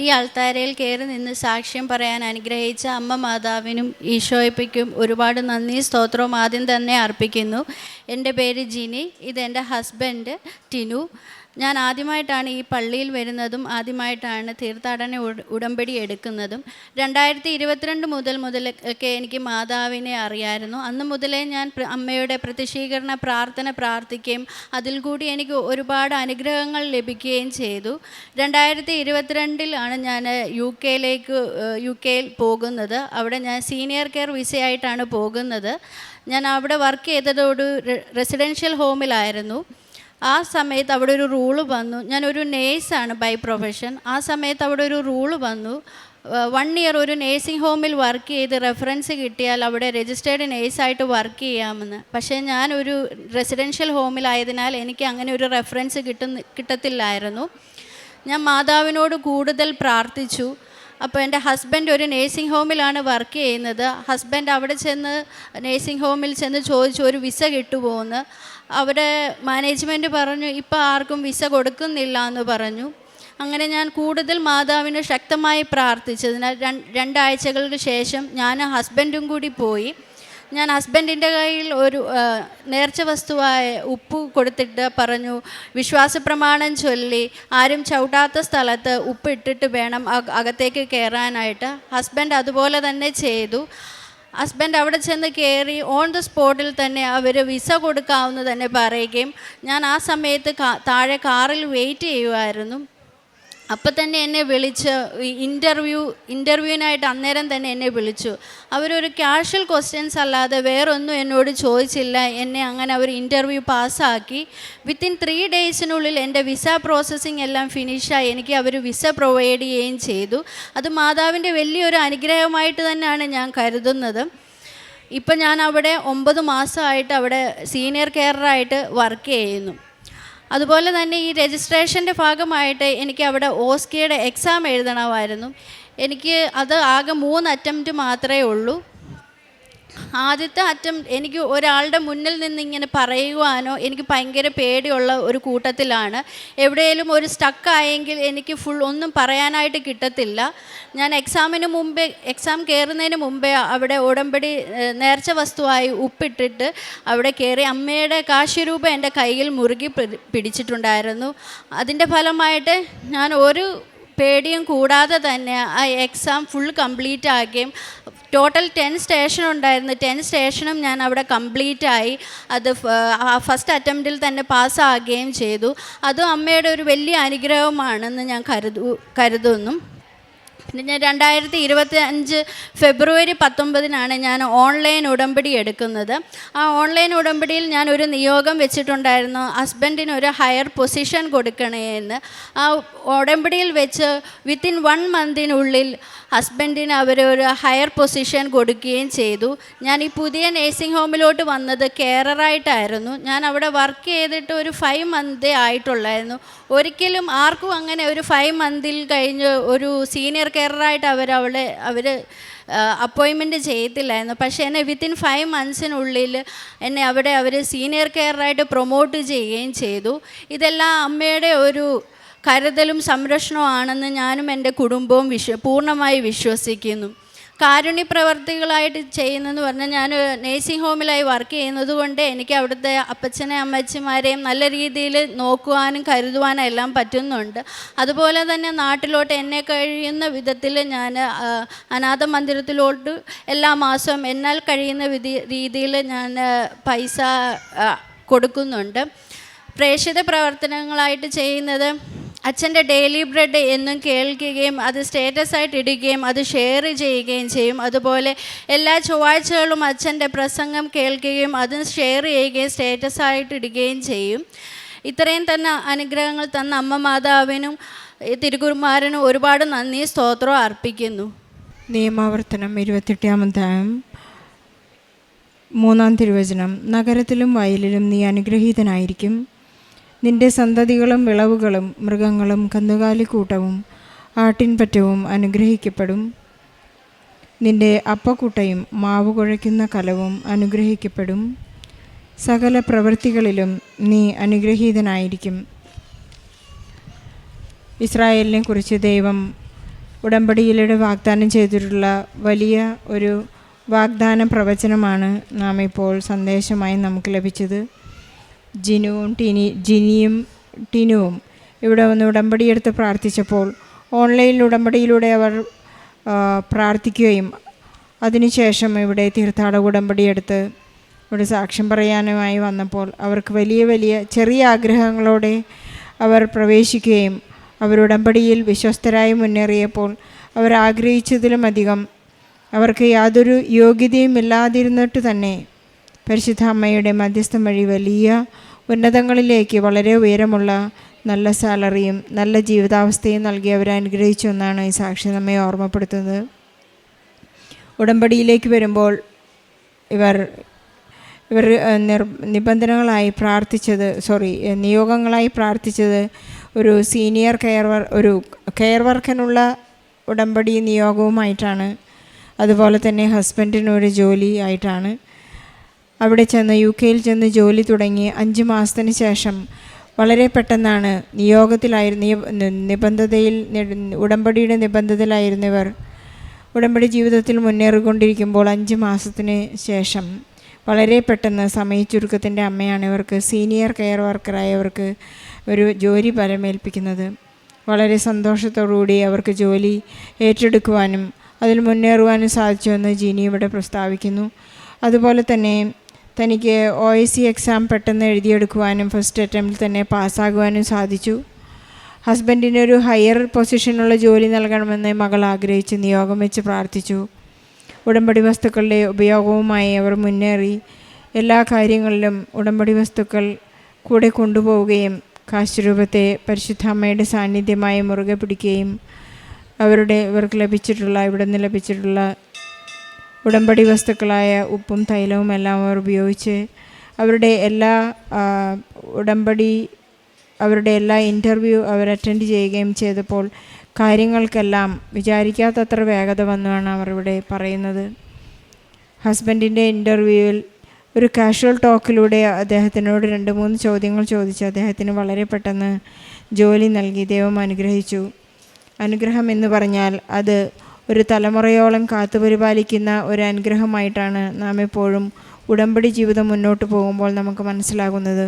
ഈ അൾത്താരയിൽ കയറി നിന്ന് സാക്ഷ്യം പറയാൻ അനുഗ്രഹിച്ച അമ്മ മാതാവിനും ഈശോയപ്പയ്ക്കും ഒരുപാട് നന്ദി. സ്തോത്രവും ആദ്യം തന്നെ അർപ്പിക്കുന്നു. എന്റെ പേര് ജിനി. ഇതെന്റെ ഹസ്ബൻഡ് ടിനു. ഞാൻ ആദ്യമായിട്ടാണ് ഈ പള്ളിയിൽ വരുന്നതും ആദ്യമായിട്ടാണ് തീർത്ഥാടന ഉടമ്പടി എടുക്കുന്നതും. രണ്ടായിരത്തി ഇരുപത്തിരണ്ട് മുതൽ മുതലൊക്കെ എനിക്ക് മാതാവിനെ അറിയായിരുന്നു. അന്ന് മുതലേ ഞാൻ അമ്മയുടെ പ്രതിഷീകരണ പ്രാർത്ഥന പ്രാർത്ഥിക്കുകയും അതിൽ കൂടി എനിക്ക് ഒരുപാട് അനുഗ്രഹങ്ങൾ ലഭിക്കുകയും ചെയ്തു. രണ്ടായിരത്തി ഇരുപത്തിരണ്ടിലാണ് ഞാൻ യു കെയിലേക്ക് യു കെയിൽ പോകുന്നത്. അവിടെ ഞാൻ സീനിയർ കെയർ വിസയായിട്ടാണ് പോകുന്നത്. ഞാൻ അവിടെ വർക്ക് ചെയ്തതോട് റെസിഡൻഷ്യൽ ഹോമിലായിരുന്നു. ആ സമയത്ത് അവിടെ ഒരു റൂൾ വന്നു. ഞാനൊരു നേഴ്സാണ് ബൈ പ്രൊഫഷൻ ആ സമയത്ത് അവിടെ ഒരു റൂൾ വന്നു. വൺ ഇയർ ഒരു നേഴ്സിംഗ് ഹോമിൽ വർക്ക് ചെയ്ത് റെഫറൻസ് കിട്ടിയാൽ അവിടെ രജിസ്റ്റേർഡ് നേഴ്സായിട്ട് വർക്ക് ചെയ്യാമെന്ന്. പക്ഷേ ഞാൻ ഒരു റെസിഡൻഷ്യൽ ഹോമിലായതിനാൽ എനിക്ക് അങ്ങനെ ഒരു റെഫറൻസ് കിട്ടുന്ന കിട്ടത്തില്ലായിരുന്നു. ഞാൻ മാതാവിനോട് കൂടുതൽ പ്രാർത്ഥിച്ചു. അപ്പോൾ എന്റെ ഹസ്ബൻഡ് ഒരു നേഴ്സിംഗ് ഹോമിലാണ് വർക്ക് ചെയ്യുന്നത്. ഹസ്ബൻഡ് അവിടെ ചെന്ന് നേഴ്സിംഗ് ഹോമിൽ ചെന്ന് ചോദിച്ചു ഒരു വിസ കിട്ടുമോയെന്ന് അവിടെ മാനേജ്മെന്റ് പറഞ്ഞു ഇപ്പോൾ ആർക്കും വിസ കൊടുക്കുന്നില്ല എന്ന് പറഞ്ഞു. അങ്ങനെ ഞാൻ കൂടുതൽ മാതാവിന് ശക്തമായി പ്രാർത്ഥിച്ചതിനാൽ രണ്ട് രണ്ടാഴ്ചകൾക്ക് ശേഷം ഞാൻ ഹസ്ബൻഡും കൂടി പോയി. ഞാൻ ഹസ്ബൻഡിന്റെ കയ്യിൽ ഒരു നേർച്ച വസ്തുവായ ഉപ്പ് കൊടുത്തിട്ട് പറഞ്ഞു വിശ്വാസ പ്രമാണം ചൊല്ലി ആരും ചവിട്ടാത്ത സ്ഥലത്ത് ഉപ്പ് ഇട്ടിട്ട് വേണം അക- അകത്തേക്ക് കയറാനായിട്ട് ഹസ്ബൻഡ് അതുപോലെ തന്നെ ചെയ്തു. ഹസ്ബൻഡ് അവിടെ ചെന്ന് കയറി ഓൺ ദ സ്പോട്ടിൽ തന്നെ അവർ വിസ കൊടുക്കാവുന്ന തന്നെ പറയുകയും ഞാൻ ആ സമയത്ത് താഴെ കാറിൽ വെയിറ്റ് ചെയ്യുമായിരുന്നു അപ്പം തന്നെ എന്നെ വിളിച്ച് ഇന്റർവ്യൂ ഇന്റർവ്യൂവിനായിട്ട് അന്നേരം തന്നെ എന്നെ വിളിച്ചു. അവരൊരു ക്യാഷ്വൽ ക്വസ്റ്റ്യൻസ് അല്ലാതെ വേറൊന്നും എന്നോട് ചോദിച്ചില്ല. എന്നെ അങ്ങനെ അവർ ഇന്റർവ്യൂ പാസ്സാക്കി വിത്തിൻ ത്രീ ഡേയ്സിനുള്ളിൽ എന്റെ വിസ പ്രോസസ്സിംഗ് എല്ലാം ഫിനിഷായി എനിക്ക് അവർ വിസ പ്രൊവൈഡ് ചെയ്യുകയും ചെയ്തു. അത് മാതാവിന്റെ വലിയൊരു അനുഗ്രഹമായിട്ട് തന്നെയാണ് ഞാൻ കരുതുന്നത്. ഇപ്പം ഞാൻ അവിടെ ഒമ്പത് മാസമായിട്ട് അവിടെ സീനിയർ കെയറായിട്ട് വർക്ക് ചെയ്യുന്നു. അതുപോലെ തന്നെ ഈ രജിസ്ട്രേഷന്റെ ഭാഗമായിട്ട് എനിക്ക് അവിടെ ഓസ്കിയുടെ എക്സാം എഴുതണമായിരുന്നു. എനിക്ക് അത് ആകെ മൂന്ന് അറ്റംപ്റ്റ് മാത്രമേ ഉള്ളൂ. ആദ്യത്തെ അറ്റം എനിക്ക് ഒരാളുടെ മുന്നിൽ നിന്ന് ഇങ്ങനെ പറയുവാനോ എനിക്ക് ഭയങ്കര പേടിയുള്ള ഒരു കൂട്ടത്തിലാണ്. എവിടെയെങ്കിലും ഒരു സ്റ്റക്കായെങ്കിൽ എനിക്ക് ഫുൾ ഒന്നും പറയാനായിട്ട് കിട്ടത്തില്ല. ഞാൻ എക്സാമിന് മുമ്പേ എക്സാം കയറുന്നതിന് മുമ്പേ അവിടെ ഉടമ്പടി നേർച്ച വസ്തുവായി ഉപ്പിട്ടിട്ട് അവിടെ കയറി അമ്മയുടെ കാശ്യരൂപം എന്റെ കയ്യിൽ മുറുകി പിടിച്ചിട്ടുണ്ടായിരുന്നു. അതിന്റെ ഫലമായിട്ട് ഞാൻ ഒരു പേടിയും കൂടാതെ തന്നെ ആ എക്സാം ഫുൾ കംപ്ലീറ്റ് ആക്കുകയും ടോട്ടൽ ടെൻ സ്റ്റേഷൻ ഉണ്ടായിരുന്നു. ടെൻ സ്റ്റേഷനും ഞാൻ അവിടെ കംപ്ലീറ്റ് ആയി. അത് ഫസ്റ്റ് അറ്റംപ്റ്റിൽ തന്നെ പാസ്സാകുകയും ചെയ്തു. അതും അമ്മയുടെ ഒരു വലിയ അനുഗ്രഹമാണെന്ന് ഞാൻ കരുതു കരുതുന്നു. ഞാൻ രണ്ടായിരത്തി ഇരുപത്തി അഞ്ച് ഫെബ്രുവരി പത്തൊമ്പതിനാണ് ഞാൻ ഓൺലൈൻ ഉടമ്പടി എടുക്കുന്നത്. ആ ഓൺലൈൻ ഉടമ്പടിയിൽ ഞാൻ ഒരു നിയോഗം വെച്ചിട്ടുണ്ടായിരുന്നു. ഹസ്ബൻഡിന് ഒരു ഹയർ പൊസിഷൻ കൊടുക്കണേ എന്ന് ആ ഉടമ്പടിയിൽ വെച്ച് വിത്തിൻ വൺ മന്തിനുള്ളിൽ ഹസ്ബൻഡിന് അവർ ഒരു ഹയർ പൊസിഷൻ കൊടുക്കുകയും ചെയ്തു. ഞാൻ ഈ പുതിയ നേഴ്സിംഗ് ഹോമിലോട്ട് വന്നത് കെയറായിട്ടായിരുന്നു ഞാൻ അവിടെ വർക്ക് ചെയ്തിട്ട് ഒരു ഫൈവ് മന്തേ ആയിട്ടുള്ളായിരുന്നു. ഒരിക്കലും ആർക്കും അങ്ങനെ ഒരു ഫൈവ് മന്തിൽ കഴിഞ്ഞ് ഒരു സീനിയർ കെയറായിട്ട് അവർ അവളെ അവർ അപ്പോയിൻമെന്റ് ചെയ്യത്തില്ലായിരുന്നു പക്ഷേ എന്നെ വിത്തിൻ ഫൈവ് മന്ത്സിനുള്ളിൽ എന്നെ അവിടെ അവർ സീനിയർ കെയറായിട്ട് പ്രൊമോട്ട് ചെയ്യുകയും ചെയ്തു. ഇതെല്ലാം അമ്മയുടെ ഒരു കരുതലും സംരക്ഷണവും ആണെന്ന് ഞാനും എന്റെ കുടുംബവും വിശ്വ പൂർണമായി വിശ്വസിക്കുന്നു. കാരുണ്യ പ്രവർത്തികളായിട്ട് ചെയ്യുന്നതെന്ന് പറഞ്ഞാൽ ഞാൻ നേഴ്സിംഗ് ഹോമിലായി വർക്ക് ചെയ്യുന്നത് കൊണ്ട് എനിക്ക് അവിടുത്തെ അപ്പച്ചനെ അമ്മച്ചിമാരെയും നല്ല രീതിയിൽ നോക്കുവാനും കരുതുവാനും എല്ലാം പറ്റുന്നുണ്ട്. അതുപോലെ തന്നെ നാട്ടിലോട്ട് എന്നെ കഴിയുന്ന വിധത്തിൽ ഞാൻ അനാഥ മന്ദിരത്തിലോട്ട് എല്ലാ മാസവും എന്നാൽ കഴിയുന്ന വിധി രീതിയിൽ ഞാൻ പൈസ കൊടുക്കുന്നുണ്ട്. പ്രേക്ഷിത പ്രവർത്തനങ്ങളായിട്ട് ചെയ്യുന്നത് അച്ഛന്റെ ഡെയിലി ബ്രെഡ് എന്നും കേൾക്കുകയും അത് സ്റ്റേറ്റസ് ആയിട്ട് ഇടുകയും അത് ഷെയർ ചെയ്യുകയും ചെയ്യും. അതുപോലെ എല്ലാ ചൊവ്വാഴ്ചകളും അച്ഛന്റെ പ്രസംഗം കേൾക്കുകയും അത് ഷെയർ ചെയ്യുകയും സ്റ്റേറ്റസ് ആയിട്ട് ഇടുകയും ചെയ്യും. ഇത്രയും തന്നെ അനുഗ്രഹങ്ങൾ തന്ന അമ്മ മാതാവിനും ഈ തിരുകുമാരനും ഒരുപാട് നന്ദി സ്തോത്രം അർപ്പിക്കുന്നു. നിയമാവർത്തനം ഇരുപത്തെട്ടാം അധ്യായം മൂന്നാം തിരുവചനം. നഗരത്തിലും വയലിലും നീ അനുഗ്രഹീതനായിരിക്കും. നിന്റെ സന്തതികളും വിളവുകളും മൃഗങ്ങളും കന്നുകാലിക്കൂട്ടവും ആട്ടിൻപറ്റവും അനുഗ്രഹിക്കപ്പെടും. നിന്റെ അപ്പക്കൂട്ടയും മാവ് കുഴയ്ക്കുന്ന കലവും അനുഗ്രഹിക്കപ്പെടും. സകല പ്രവൃത്തികളിലും നീ അനുഗ്രഹീതനായിരിക്കും. ഇസ്രായേലിനെ കുറിച്ച് ദൈവം ഉടമ്പടിയിലൂടെ വാഗ്ദാനം ചെയ്തിട്ടുള്ള വലിയ ഒരു വാഗ്ദാന പ്രവചനമാണ് നാം ഇപ്പോൾ സന്ദേശമായി നമുക്ക് ലഭിച്ചത്. ജിനുവും ടിനി ജിനിയും ടിനുവും ഇവിടെ വന്ന് ഉടമ്പടിയെടുത്ത് പ്രാർത്ഥിച്ചപ്പോൾ ഓൺലൈനിൽ ഉടമ്പടിയിലൂടെ അവർ പ്രാർത്ഥിക്കുകയും അതിനുശേഷം ഇവിടെ തീർത്ഥാടക ഉടമ്പടിയെടുത്ത് ഇവിടെ സാക്ഷ്യം പറയാനുമായി വന്നപ്പോൾ അവർക്ക് വലിയ വലിയ ചെറിയ ആഗ്രഹങ്ങളോടെ അവർ പ്രവേശിക്കുകയും അവർ ഉടമ്പടിയിൽ വിശ്വസ്തരായി മുന്നേറിയപ്പോൾ അവർ ആഗ്രഹിച്ചതിലും അധികം. അവർക്ക് യാതൊരു യോഗ്യതയും ഇല്ലാതിരുന്നിട്ട് തന്നെ പരിശുദ്ധ അമ്മയുടെ മധ്യസ്ഥം വഴി വലിയ ഉന്നതങ്ങളിലേക്ക് വളരെ ഉയരമുള്ള നല്ല സാലറിയും നല്ല ജീവിതാവസ്ഥയും നൽകി അവരെ അനുഗ്രഹിച്ചു എന്നാണ് ഈ സാക്ഷി നമ്മെ ഓർമ്മപ്പെടുത്തുന്നത്. ഉടമ്പടിയിലേക്ക് വരുമ്പോൾ ഇവർ ഇവർ നിർ നിബന്ധനകളായി പ്രാർത്ഥിച്ചത് സോറി നിയോഗങ്ങളായി പ്രാർത്ഥിച്ചത് ഒരു സീനിയർ കെയർ വർ ഒരു കെയർ വർക്കിനുള്ള ഉടമ്പടി നിയോഗവുമായിട്ടാണ്. അതുപോലെ തന്നെ ഹസ്ബൻഡിനൊരു ജോലി ആയിട്ടാണ്. അവിടെ ചെന്ന് യു കെയിൽ ചെന്ന് ജോലി തുടങ്ങി അഞ്ച് മാസത്തിന് ശേഷം വളരെ പെട്ടെന്നാണ് നിയോഗത്തിലായിരുന്നു നിബന്ധതയിൽ ഉടമ്പടിയുടെ നിബന്ധതയിലായിരുന്നവർ ഉടമ്പടി ജീവിതത്തിൽ മുന്നേറിക്കൊണ്ടിരിക്കുമ്പോൾ അഞ്ച് മാസത്തിന് ശേഷം വളരെ പെട്ടെന്ന് സമയച്ചുരുക്കത്തിന്റെ അമ്മയാണ് ഇവർക്ക് സീനിയർ കെയർ വർക്കറായവർക്ക് ഒരു ജോലി പരമേൽപ്പിക്കുന്നത്. വളരെ സന്തോഷത്തോടുകൂടി അവർക്ക് ജോലി ഏറ്റെടുക്കുവാനും അതിൽ മുന്നേറുവാനും സാധിച്ചുവെന്ന് ജീനി ഇവിടെ പ്രസ്താവിക്കുന്നു. അതുപോലെ തന്നെ തനിക്ക് ഒ എ സി എക്സാം പെട്ടെന്ന് എഴുതിയെടുക്കുവാനും ഫസ്റ്റ് അറ്റംപ്റ്റിൽ തന്നെ പാസ്സാകുവാനും സാധിച്ചു. ഹസ്ബൻഡിന് ഒരു ഹയർ പൊസിഷനുള്ള ജോലി നൽകണമെന്ന് മകൾ ആഗ്രഹിച്ച് നിയോഗം വെച്ച് പ്രാർത്ഥിച്ചു. ഉടമ്പടി വസ്തുക്കളുടെ ഉപയോഗവുമായി അവർ മുന്നേറി. എല്ലാ കാര്യങ്ങളിലും ഉടമ്പടി വസ്തുക്കൾ കൂടെ കൊണ്ടുപോവുകയും കാശ് രൂപത്തെ പരിശുദ്ധ അമ്മയുടെ സാന്നിധ്യമായി മുറുകെ പിടിക്കുകയും അവരുടെ ഇവർക്ക് ലഭിച്ചിട്ടുള്ള ഇവിടെ നിന്ന് ലഭിച്ചിട്ടുള്ള ഉടമ്പടി വസ്തുക്കളായ ഉപ്പും തൈലവും എല്ലാം അവർ ഉപയോഗിച്ച് അവരുടെ എല്ലാ ഉടമ്പടി അവരുടെ എല്ലാ ഇന്റർവ്യൂ അവർ അറ്റൻഡ് ചെയ്യുകയും ചെയ്തപ്പോൾ കാര്യങ്ങൾക്കെല്ലാം വിചാരിക്കാത്തത്ര വേഗത വന്നാണ് അവർ ഇവിടെ പറയുന്നത്. ഹസ്ബൻഡിന്റെ ഇന്റർവ്യൂവിൽ ഒരു കാഷ്വൽ ടോക്കിലൂടെ അദ്ദേഹത്തിനോട് രണ്ട് മൂന്ന് ചോദ്യങ്ങൾ ചോദിച്ച് അദ്ദേഹത്തിന് വളരെ പെട്ടെന്ന് ജോലി നൽകി. ദൈവം അനുഗ്രഹിച്ചു. അനുഗ്രഹം എന്ന് പറഞ്ഞാൽ അത് ഒരു തലമുറയോളം കാത്തുപരിപാലിക്കുന്ന ഒരു അനുഗ്രഹമായിട്ടാണ് നാം എപ്പോഴും ഉടമ്പടി ജീവിതം മുന്നോട്ട് പോകുമ്പോൾ നമുക്ക് മനസ്സിലാകുന്നത്.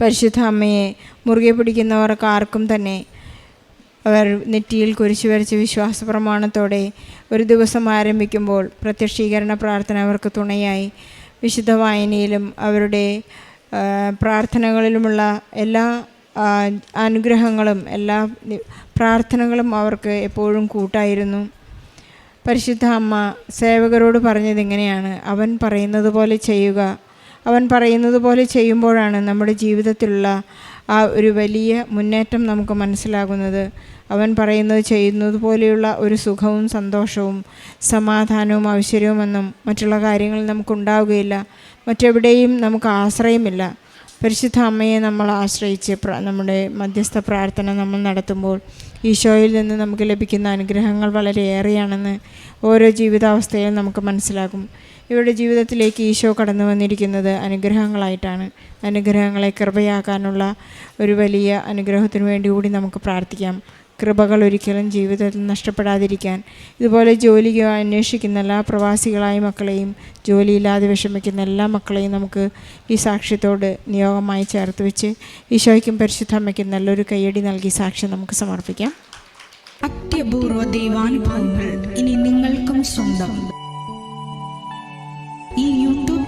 പരിശുദ്ധ അമ്മയെ മുറുകെ പിടിക്കുന്നവർക്ക് ആർക്കും തന്നെ അവർ നെറ്റിയിൽ കുരിശു വരച്ച് വിശ്വാസ പ്രമാണത്തോടെ ഒരു ദിവസം ആരംഭിക്കുമ്പോൾ പ്രത്യക്ഷീകരണ പ്രാർത്ഥന അവർക്ക് തുണയായി. വിശുദ്ധ വായനയിലും അവരുടെ പ്രാർത്ഥനകളിലുമുള്ള എല്ലാ അനുഗ്രഹങ്ങളും എല്ലാ പ്രാർത്ഥനകളും അവർക്ക് എപ്പോഴും കൂട്ടായിരുന്നു. പരിശുദ്ധ അമ്മ സേവകരോട് പറഞ്ഞത് ഇങ്ങനെയാണ്. അവൻ പറയുന്നത് പോലെ ചെയ്യുക. അവൻ പറയുന്നത് പോലെ ചെയ്യുമ്പോഴാണ് നമ്മുടെ ജീവിതത്തിലുള്ള ആ ഒരു വലിയ മുന്നേറ്റം നമുക്ക് മനസ്സിലാകുന്നത്. അവൻ പറയുന്നത് ചെയ്യുന്നത് പോലെയുള്ള ഒരു സുഖവും സന്തോഷവും സമാധാനവും ഐശ്വര്യവുമൊന്നും മറ്റുള്ള കാര്യങ്ങൾ നമുക്കുണ്ടാവുകയില്ല. മറ്റെവിടെയും നമുക്ക് ആശ്രയമില്ല. പരിശുദ്ധ അമ്മയെ നമ്മൾ ആശ്രയിച്ച് നമ്മുടെ മധ്യസ്ഥ പ്രാർത്ഥന നമ്മൾ നടത്തുമ്പോൾ ഈശോയിൽ നിന്ന് നമുക്ക് ലഭിക്കുന്ന അനുഗ്രഹങ്ങൾ വളരെയേറെയാണെന്ന് ഓരോ ജീവിതാവസ്ഥയിലും നമുക്ക് മനസ്സിലാകും. ഇവരുടെ ജീവിതത്തിലേക്ക് ഈശോ കടന്നു വന്നിരിക്കുന്നത് അനുഗ്രഹങ്ങളായിട്ടാണ്. അനുഗ്രഹങ്ങളെ കൃപയാക്കാനുള്ള ഒരു വലിയ അനുഗ്രഹത്തിനു വേണ്ടി കൂടി നമുക്ക് പ്രാർത്ഥിക്കാം. കൃപകൾ ഒരിക്കലും ജീവിതത്തിൽ നഷ്ടപ്പെടാതിരിക്കാൻ. ഇതുപോലെ ജോലിക്ക് അന്വേഷിക്കുന്ന എല്ലാ പ്രവാസികളായ മക്കളെയും ജോലിയില്ലാതെ വിഷമിക്കുന്ന എല്ലാ മക്കളെയും നമുക്ക് ഈ സാക്ഷ്യത്തോട് നിയോഗമായി ചേർത്ത് വെച്ച് ഈശോയ്ക്കും പരിശുദ്ധമ്മയ്ക്കും നല്ലൊരു കയ്യടി നൽകി സാക്ഷ്യം നമുക്ക് സമർപ്പിക്കാം. അത്യപൂർവ ദൈവാനുഭവങ്ങൾ ഇനി നിങ്ങൾക്കും സ്വന്തം.